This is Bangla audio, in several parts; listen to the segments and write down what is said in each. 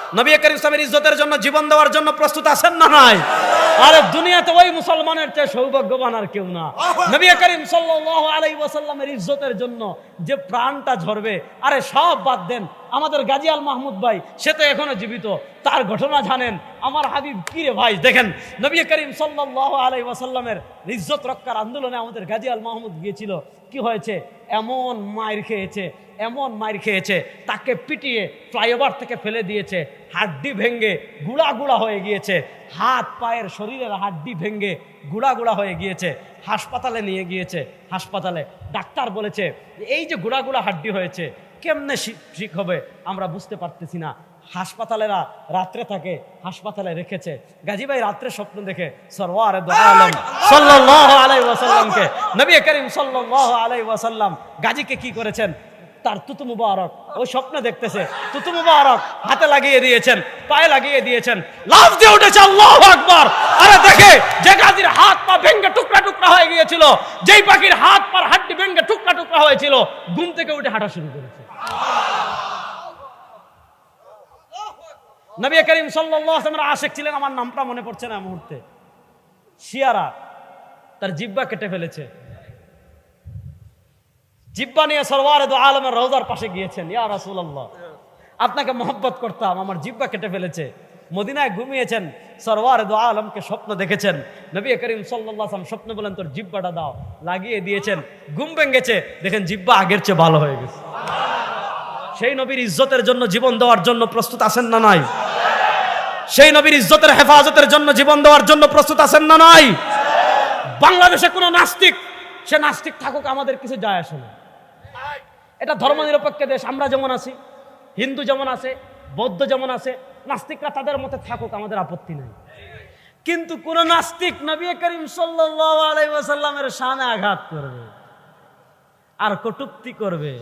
নবী করিম ইসলামের ইজ্জতের জন্য জীবন দেওয়ার জন্য প্রস্তুত আছেন না নাই? আরে দুনিয়াতে ওই মুসলমানের চেয়ে সৌভাগ্যবান আর কেউ না। নবী করিম সাল্লাল্লাহু আলাইহি ওয়াসাল্লামের ইজ্জতের জন্য যে প্রাণটা ঝরবে, আরে সব বাদ দেন। আমাদের গাজী আল মাহমুদ ভাই, সে তো এখনও জীবিত। তার ঘটনা জানেন। আমার হাবিব, কি রে ভাই, দেখেন, নবী করিম সাল্লাল্লাহু আলাইহি ওয়াসাল্লামের ইজ্জত রক্ষার আন্দোলনে আমাদের গাজী আল মাহমুদ গিয়েছিল। কি হয়েছে? এমন মায়ের খেয়েছে, এমন মায়ের খেয়েছে, তাকে পিটিয়ে ফ্লাইওভার থেকে ফেলে দিয়েছে, হাড্ডি ভেঙ্গে গুড়া গুড়া হয়ে গিয়েছে, হাত পায়ের শরীরের হাড্ডি ভেঙ্গে গুড়া গুড়া হয়ে গিয়েছে, হাসপাতালে নিয়ে গিয়েছে, হাসপাতালে ডাক্তার বলেছে, এই যে গুড়া গুড়া হাড্ডি হয়েছে, কেমনে ঠিক হবে? আমরা বুঝতে পারতেছি না। হাসপাতালেরা রাত্রে থাকে হাসপাতালে রেখেছে। গাজী ভাই রাত্রে স্বপ্ন দেখে সরওয়ার আলম সাল্লাল্লাহু আলাইহি ওয়াসাল্লামকে। নবী করিম সাল্লাল্লাহু আলাইহি ওয়াসাল্লাম গাজীকে কি করেছেন? তার তুতু মুবারক। ওই স্বপ্ন দেখতেছে তুতু মুবারক হাতে লাগিয়ে দিয়েছেন পায়ে লাগিয়ে দিয়েছেন। লাভ দিয়ে উঠেছে আল্লাহু আকবার। আরে দেখে যে গাজীর হাত পা ভেঙ্গে টুকরা টুকরা হয়ে গিয়েছিল যেই পাখির হাত পার হাড্ডি ভেঙ্গে টুকরা টুকরা হয়েছিল ঘুম থেকে উঠে হাঁটা শুরু করেছে। নবী করিম ওয়াসাল্লামের আশেক ছিলেন, আমার নামটা মনে পড়ছে না মুহূর্তে। শিয়ারা তার জিব্বা কেটে ফেলেছে। জিব্বা নিয়ে সরওয়ারে আলমের রওজার পাশে গিয়েছেন, ইয়া রাসূলুল্লাহ, আপনাকে মহব্বত করতাম, আমার জিব্বা কেটে ফেলেছে। মদিনায় ঘুমিয়েছেন, সরওয়ারে দো আলমকে স্বপ্ন দেখেছেন। নবী করিম ওয়াসাল্লাম স্বপ্ন বলেন, তোর জিব্বাটা দাও। লাগিয়ে দিয়েছেন, ঘুম ভেঙেছে, দেখেন জিব্বা আগের চেয়ে ভালো হয়ে গেছে। সেই নবীর ইজ্জতের জন্য, জীবন দেওয়ার জন্য প্রস্তুত আছেন না নাই? সেই নবীর ইজ্জতের হেফাজতের জন্য জীবন দেওয়ার জন্য প্রস্তুত আছেন না নাই? বাংলাদেশে কোনো নাস্তিক, সে নাস্তিক থাকুক, আমাদের কিছু যায় আসে না। এটা ধর্মনিরপেক্ষ দেশ, আমরা যেমন আছি, হিন্দু যেমন আছে, বৌদ্ধ যেমন আছে, নাস্তিকরা তাদের মতে থাকুক, আমাদের আপত্তি নাই। কিন্তু কোন নাস্তিক নবী করিম আলাইহি ওয়াসাল্লামের আঘাত করবে আর কটুক্তি করবে।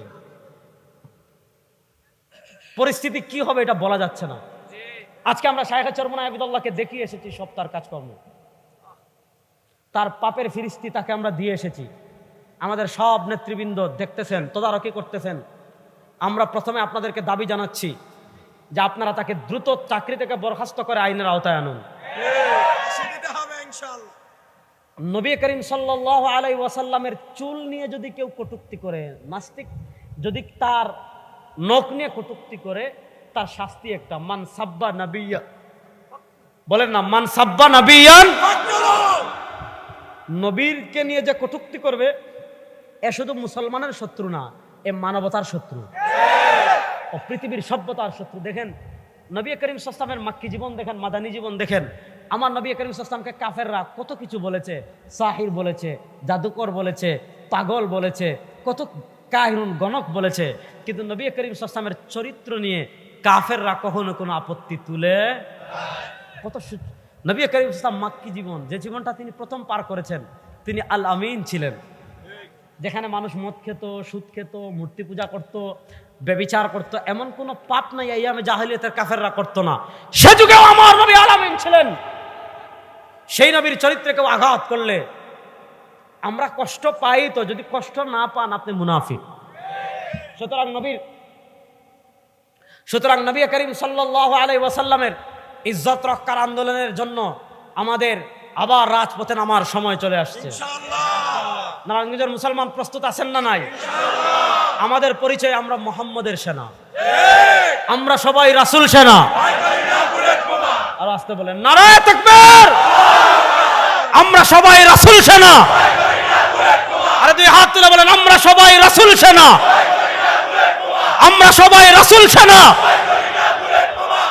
পরিস্থিতি কি হবে এটা বলা যাচ্ছে না। আজকে আমরা শাহেখা চরমনা আবিদুল্লাহকে দেখিয়ে এসেছি, সব তার কাজকর্ম। তার পাপের ফিরিস্তি তাকে আমরা দিয়ে এসেছি। আমাদের সব নেতৃবৃন্দ দেখতেছেন, তদারকি করতেছেন। আমরা প্রথমে আপনাদেরকে দাবি জানাচ্ছি যে আপনারা তাকে দ্রুত চাকরি থেকে বরখাস্ত করে আইনের আওতায় আনুন। নবী করিম সাল্লাল্লাহু আলাই ওয়াসাল্লামের চুল নিয়ে যদি কেউ কটুক্তি করে নাস্তিক যদি তার নখ নিয়ে কটুক্তি করে তার শাস্তি, একটা মান সাব্বা নাবিয়া। বলেন না, মান সাব্বা নাবিয়ান। নবীরকে নিয়ে যে কটুক্তি করবে, এ শুধু মুসলমানের শত্রু না, এ মানবতার শত্রু। ও পৃথিবীর সভ্যতার শত্রু। দেখেন, নবী করিম সাস্তামের মাক্কি জীবন দেখেন, মাদানী জীবন দেখেন। আমার নবী করিম সাস্তামকে কাফেররা কত কিছু বলেছে, সাহির বলেছে, জাদুকর বলেছে, পাগল বলেছে, কত কাহিনুন, গণক বলেছে। কিন্তু নবী করিম সাস্তামের চরিত্র নিয়ে কাফেররা কখনো কোনো আপত্তি তুলে কত নবী করিম ইসলাম মাক্কি জীবন, যে জীবনটা তিনি প্রথম পার করেছেন, তিনি আল আমিন ছিলেন। যেখানে মানুষ মদ খেত, সুদ খেত, মূর্তি পূজা করত, ব্যবিচার করত, এমন কোনো পাপ নাই ইয়ামে জাহিলিয়তের কাফেররা করতো না। সে যুগেও আমার নবী আল আমিন ছিলেন। সেই নবীর চরিত্রে কেউ আঘাত করলে আমরা কষ্ট পাই তো, যদি কষ্ট না পান আপনি মুনাফিক। সুতরাং নবীর সুতরাং নবী করিম সাল্লাল্লাহু আলাই ওয়াসাল্লামের ইজ্জত রক্ষার আন্দোলনের জন্য আমাদের আবার রাজপথে নামার সময় চলে আসছে। নারায়ণগঞ্জের মুসলমান প্রস্তুত আছেন না নাই? আমাদের পরিচয় আমরা মোহাম্মদের সেনা। আমরা সবাই রাসুল সেনা। আর আসতে বলেন নারায় তাকবীর! আমরা সবাই রাসুল সেনা। আরে দুই হাত তুলে বলেন আমরা সবাই রাসুল সেনা। আমরা সবাই রাসুল সেনা।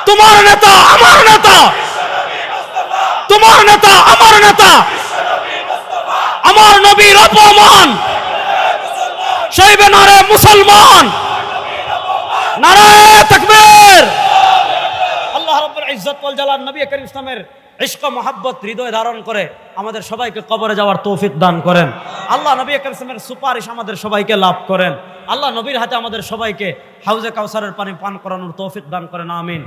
তোমার নেতা আমার নেতা। তোমার নেতা আমার নেতা। আমার নবীর অপমান। সইবে নারে মুসলমান। নারায় তাকবীর। আল্লাহ রাব্বুল ইজ্জত ওয়াল জালাল নবী করিম ইসলামের ইশক মোহাব্বত হৃদয় ধারণ করে আমাদের সবাইকে কবরে যাওয়ার তৌফিক দান করেন। আল্লাহ নবী করিম সুপারিশ আমাদের সবাইকে লাভ করেন। আল্লাহ নবীর হাতে আমাদের সবাইকে হাউজে কাউসারের পানি পান করানোর তৌফিক দান করেন, আমিন।